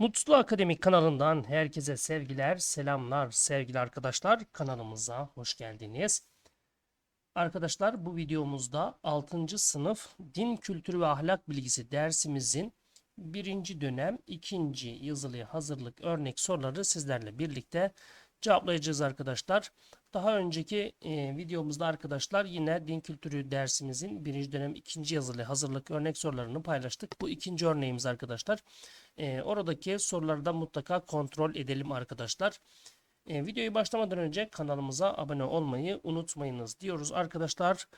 Mutlu Akademik kanalından herkese sevgiler, selamlar sevgili arkadaşlar. Kanalımıza hoş geldiniz. Arkadaşlar bu videomuzda 6. sınıf din kültürü ve ahlak bilgisi dersimizin birinci dönem ikinci yazılı hazırlık örnek soruları sizlerle birlikte cevaplayacağız arkadaşlar. Daha önceki e, videomuzda arkadaşlar yine din kültürü dersimizin birinci dönem ikinci yazılı hazırlık örnek sorularını paylaştık. Bu ikinci örneğimiz arkadaşlar. E, oradaki soruları da mutlaka kontrol edelim arkadaşlar. E, videoyu başlamadan önce kanalımıza abone olmayı unutmayınız diyoruz arkadaşlar.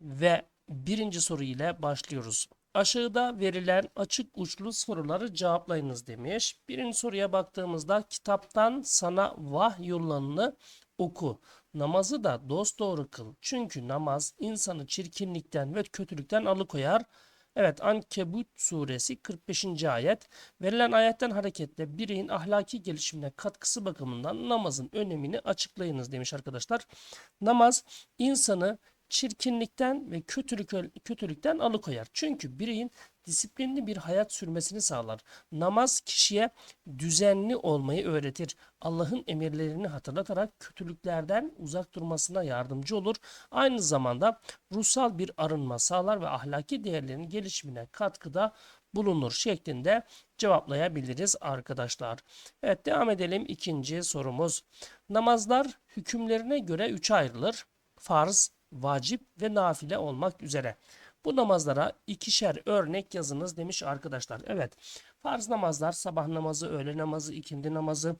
Ve birinci soru ile başlıyoruz. Aşağıda verilen açık uçlu soruları cevaplayınız demiş. Birinci soruya baktığımızda kitaptan sana vahyollanını oku. Namazı da dosdoğru kıl. Çünkü namaz insanı çirkinlikten ve kötülükten alıkoyar. Evet Ankebut suresi 45. ayet. Verilen ayetten hareketle bireyin ahlaki gelişimine katkısı bakımından namazın önemini açıklayınız demiş arkadaşlar. Namaz insanı çirkinlikten ve kötülük, kötülükten alıkoyar. Çünkü bireyin disiplinli bir hayat sürmesini sağlar. Namaz kişiye düzenli olmayı öğretir. Allah'ın emirlerini hatırlatarak kötülüklerden uzak durmasına yardımcı olur. Aynı zamanda ruhsal bir arınma sağlar ve ahlaki değerlerin gelişimine katkıda bulunur şeklinde cevaplayabiliriz arkadaşlar. Evet devam edelim ikinci sorumuz. Namazlar hükümlerine göre üçe ayrılır. Farz, vacip ve nafile olmak üzere. Bu namazlara ikişer örnek yazınız demiş arkadaşlar. Evet farz namazlar sabah namazı, öğle namazı, ikindi namazı,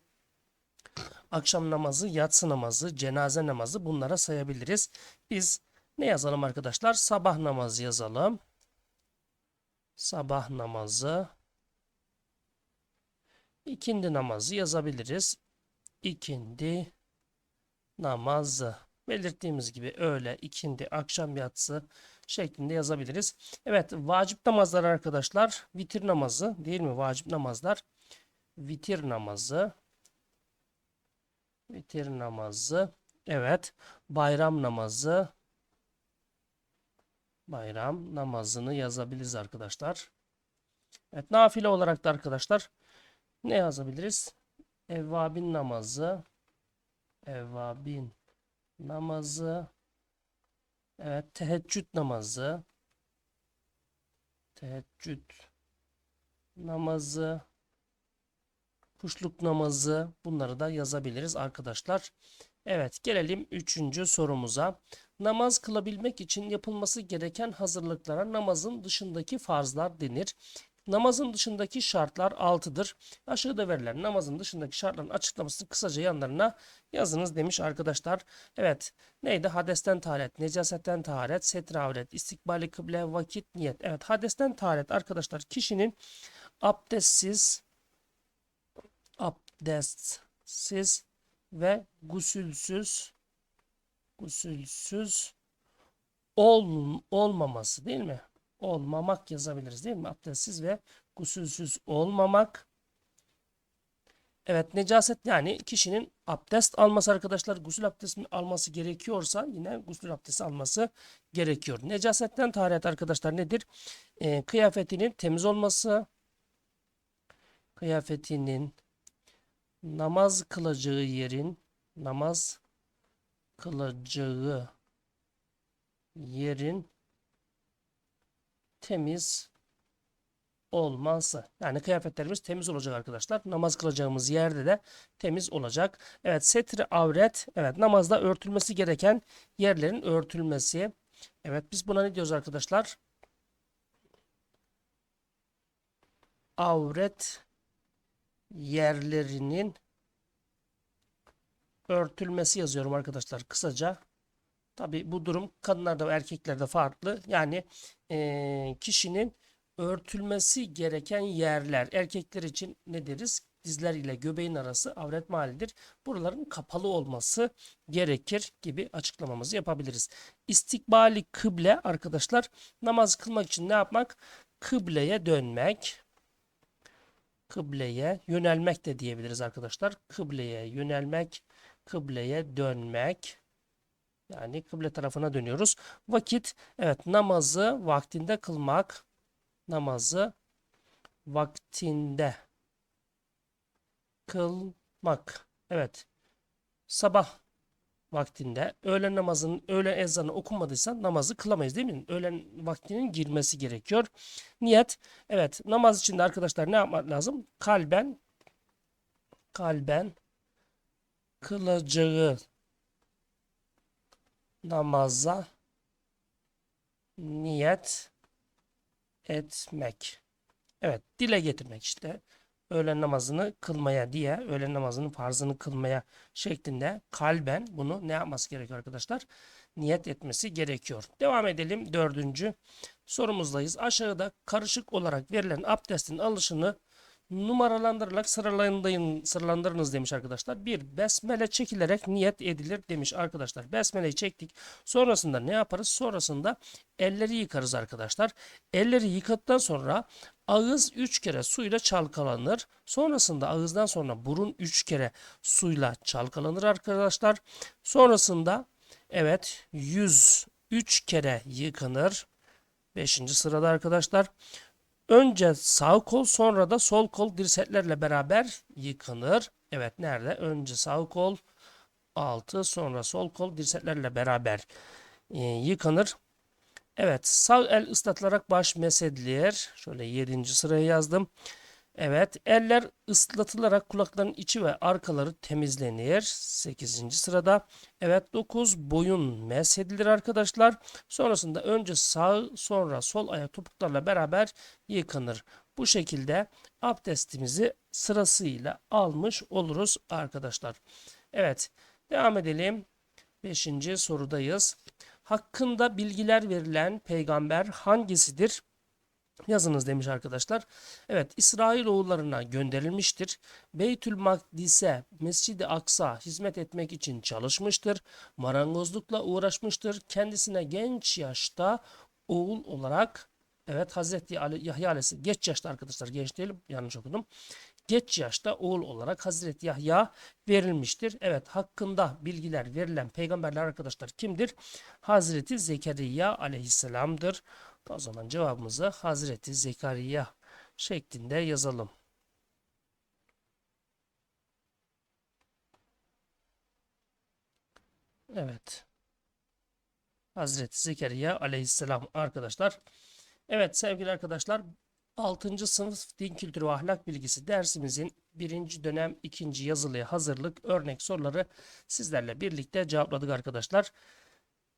akşam namazı, yatsı namazı, cenaze namazı bunlara sayabiliriz. Biz ne yazalım arkadaşlar? Sabah namazı yazalım. Sabah namazı. ikindi namazı yazabiliriz. İkindi namazı belirttiğimiz gibi öğle, ikindi, akşam yatsı şeklinde yazabiliriz. Evet vacip namazlar arkadaşlar vitir namazı değil mi vacip namazlar? Vitir namazı. Vitir namazı. Evet bayram namazı. Bayram namazını yazabiliriz arkadaşlar. Evet nafile olarak da arkadaşlar ne yazabiliriz? Evvabin namazı. Evvabin namazı. Evet teheccüd namazı. Teheccüd namazı. Kuşluk namazı. Bunları da yazabiliriz arkadaşlar. Evet gelelim üçüncü sorumuza. Namaz kılabilmek için yapılması gereken hazırlıklara namazın dışındaki farzlar denir. Namazın dışındaki şartlar 6'dır. Aşağıda verilen namazın dışındaki şartların açıklamasını kısaca yanlarına yazınız demiş arkadaşlar. Evet neydi? Hadesten taharet, necasetten taharet, setre avret, istikbali kıble, vakit, niyet. Evet hadesten taharet arkadaşlar kişinin abdestsiz abdestsiz ve gusülsüz gusülsüz ol, olmaması değil mi? Olmamak yazabiliriz değil mi? Abdestsiz ve gusülsüz olmamak. Evet necaset yani kişinin abdest alması arkadaşlar gusül abdesti alması gerekiyorsa yine gusül abdesti alması gerekiyor. Necasetten taharet arkadaşlar nedir? Ee, kıyafetinin temiz olması, kıyafetinin namaz kılacağı yerin namaz kılacağı yerin temiz olması. Yani kıyafetlerimiz temiz olacak arkadaşlar. Namaz kılacağımız yerde de temiz olacak. Evet setri avret. Evet namazda örtülmesi gereken yerlerin örtülmesi. Evet biz buna ne diyoruz arkadaşlar? Avret yerlerinin örtülmesi yazıyorum arkadaşlar kısaca. Tabi bu durum kadınlarda ve erkeklerde farklı. Yani e, kişinin örtülmesi gereken yerler erkekler için ne deriz? Dizler ile göbeğin arası avret mahallidir. Buraların kapalı olması gerekir gibi açıklamamızı yapabiliriz. İstikbali kıble arkadaşlar namaz kılmak için ne yapmak? Kıbleye dönmek. Kıbleye yönelmek de diyebiliriz arkadaşlar. Kıbleye yönelmek, kıbleye dönmek. Yani kıble tarafına dönüyoruz. Vakit evet namazı vaktinde kılmak. Namazı vaktinde kılmak. Evet. Sabah vaktinde öğlen namazının öğlen ezanı okunmadıysa namazı kılamayız değil mi? Öğlen vaktinin girmesi gerekiyor. Niyet. Evet. Namaz içinde arkadaşlar ne yapmak lazım? Kalben kalben kılacağı namaza niyet etmek. Evet, dile getirmek işte. Öğlen namazını kılmaya diye, öğlen namazının farzını kılmaya şeklinde kalben bunu ne yapması gerekiyor arkadaşlar? Niyet etmesi gerekiyor. Devam edelim. Dördüncü sorumuzdayız. Aşağıda karışık olarak verilen abdestin alışını numaralandırarak sıralandırın, sıralandırınız demiş arkadaşlar. Bir besmele çekilerek niyet edilir demiş arkadaşlar. Besmeleyi çektik. Sonrasında ne yaparız? Sonrasında elleri yıkarız arkadaşlar. Elleri yıkadıktan sonra ağız 3 kere suyla çalkalanır. Sonrasında ağızdan sonra burun 3 kere suyla çalkalanır arkadaşlar. Sonrasında evet yüz 3 kere yıkanır. 5. sırada arkadaşlar. Önce sağ kol sonra da sol kol dirseklerle beraber yıkanır. Evet nerede? Önce sağ kol altı sonra sol kol dirseklerle beraber e, yıkanır. Evet sağ el ıslatılarak baş mesedilir. Şöyle 7. sıraya yazdım. Evet eller ıslatılarak kulakların içi ve arkaları temizlenir. 8. sırada. Evet 9 boyun meshedilir arkadaşlar. Sonrasında önce sağ sonra sol ayak topuklarla beraber yıkanır. Bu şekilde abdestimizi sırasıyla almış oluruz arkadaşlar. Evet devam edelim. 5. sorudayız. Hakkında bilgiler verilen peygamber hangisidir? Yazınız demiş arkadaşlar. Evet İsrail oğullarına gönderilmiştir. Beytül Makdis'e Mescid-i Aksa hizmet etmek için çalışmıştır. Marangozlukla uğraşmıştır. Kendisine genç yaşta oğul olarak evet Hazreti Ali, Yahya Aleyhisselam geç yaşta arkadaşlar genç değil yanlış okudum. Geç yaşta oğul olarak Hazreti Yahya verilmiştir. Evet hakkında bilgiler verilen peygamberler arkadaşlar kimdir? Hazreti Zekeriya Aleyhisselam'dır. O zaman cevabımızı Hazreti Zekeriya şeklinde yazalım. Evet. Hazreti Zekeriya aleyhisselam arkadaşlar. Evet sevgili arkadaşlar 6. sınıf din kültürü ve ahlak bilgisi dersimizin 1. dönem 2. yazılıya hazırlık örnek soruları sizlerle birlikte cevapladık arkadaşlar.